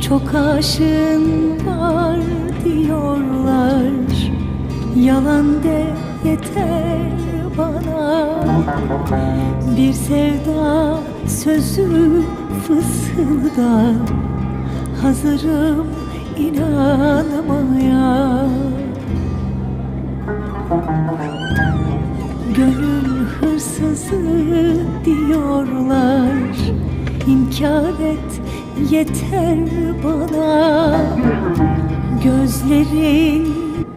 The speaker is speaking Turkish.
Çok aşığın var diyorlar. Yalan de yeter bana. Bir sevda sözü fısıldar Hazırım inanma. Hırsızı diyorlar. İnkar et yeter bana. Gözlerin